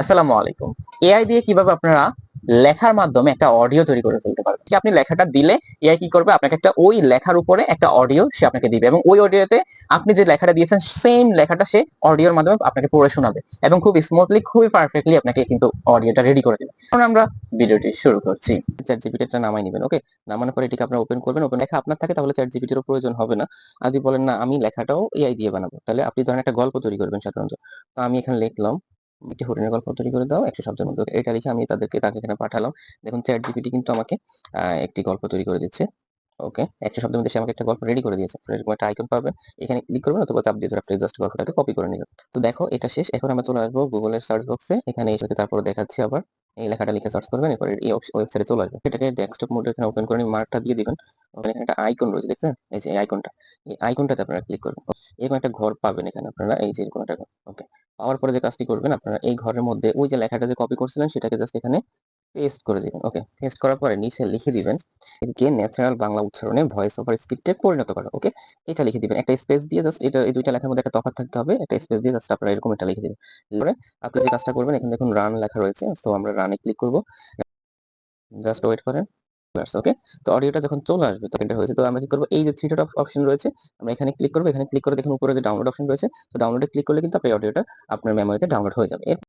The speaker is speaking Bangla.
আসসালামু আলাইকুম। এআই দিয়ে কীভাবে আপনারা লেখার মাধ্যমে একটা অডিও তৈরি করে ফেলতে পারবেন? কি আপনি লেখাটা দিলে এআই কি করবে? আপনাকে একটা ওই লেখার উপরে একটা অডিও সে আপনাকে দিবে এবং ওই অডিওতে আপনি যে লেখাটা দিয়েছেন সেম লেখাটা সে অডিওর মাধ্যমে আপনাকে পড়ে শোনাবে এবং খুব স্মুথলি খুবই পারফেক্টলি আপনাকে কিন্তু অডিওটা রেডি করে দেবে। এখন আমরা ভিডিওটি শুরু করছি। চ্যাট জিপিটিটা নামাই নেবেন ওকে নামানোর পরে এটিকে আপনারা ওপেন করবেন ওপেন লেখা আপনার থাকে, তাহলে চ্যাট জিপিটির প্রয়োজন হবে না। আর যদি বলেন, না, আমি লেখাটাও এআই দিয়ে বানাবো। তাহলে আপনি ধরেন একটা গল্প তৈরি করবেন সাধারণত। তো আমি এখানে লিখলাম একটি হরিণের গল্প তৈরি করে দাও, একশো শব্দের মধ্যে। এটা লিখে আমি তাদেরকে, তাকে এখানে পাঠালাম। দেখুন চ্যাট জিপিটি কিন্তু আমাকে একটি গল্প তৈরি করে দিচ্ছে। ওকে? একশো শব্দের মধ্যে সে আমাকে একটা গল্প রেডি করে দিয়েছে। এরকম একটা আইকন পাবেন এখানে ক্লিক করবেন অথবা চাপ দিয়ে ধরে আপনি জাস্ট গল্পটাকে কপি করে নিবেন। তো দেখো, এটা শেষ। এখন আমরা চলে আসব গুগলের সার্চ বক্সে এখানে এসে তারপর দেখাচ্ছি আবার। এই লেখাটা লিখে সার্চ করবেন, এরপর এই ওয়েবসাইটে চলে আসবে এটাকে ডেস্কটপ মোডে এখানে ওপেন করে মার্কটা দিয়ে দিবেন। ওখানে এখানে একটা আইকন রয়েছে, দেখছেন? এই যে আইকনটা এই আইকনটাতে আপনারা ক্লিক করবেন। এরকম একটা ঘর পাবেন এখানে আপনারা। এই যে এরকম একটা ওকে? পাওয়ার পরে যে কাজটি করবেন, আপনারা এই ঘরের মধ্যে ওই যে লেখাটা যে কপি করছিলেন, সেটাকে জাস্ট এখানে পেস্ট করে দিবেন ওকে পেস্ট করার পরে নিচে লিখে দিবেন এদিকে ন্যাচারাল বাংলা উচ্চারণে ভয়েস ওভার স্ক্রিপ্টে পরিণত করা ওকে এটা লিখে দিবেন, একটা স্পেস দিয়ে জাস্ট এটা, এই দুইটা লেখার মধ্যে একটা তফাৎ থাকতে হবে, একটা স্পেস দিয়ে জাস্ট আপনারা এরকম এটা লিখে দিবেন। পরে আপনি যে কাজটা করবেন, এখানে দেখুন রান লেখা রয়েছে তো আমরা রানে ক্লিক করব। জাস্ট ওয়েট করেন। ওকে তো অডিওটা যখন চলে আসবে, তখন এটা হয়েছে। তো আমরা কি করব? এই যে থ্রি ডট অপশন রয়েছে, আমরা এখানে ক্লিক করব। এখানে ক্লিক করে দেখুন উপরে যে ডাউনলোড অপশন রয়েছে, তো ডাউনলোডে ক্লিক করলে কিন্তু আপনার অডিওটা আপনার মেমোরিতে ডাউনলোড হয়ে যাবে।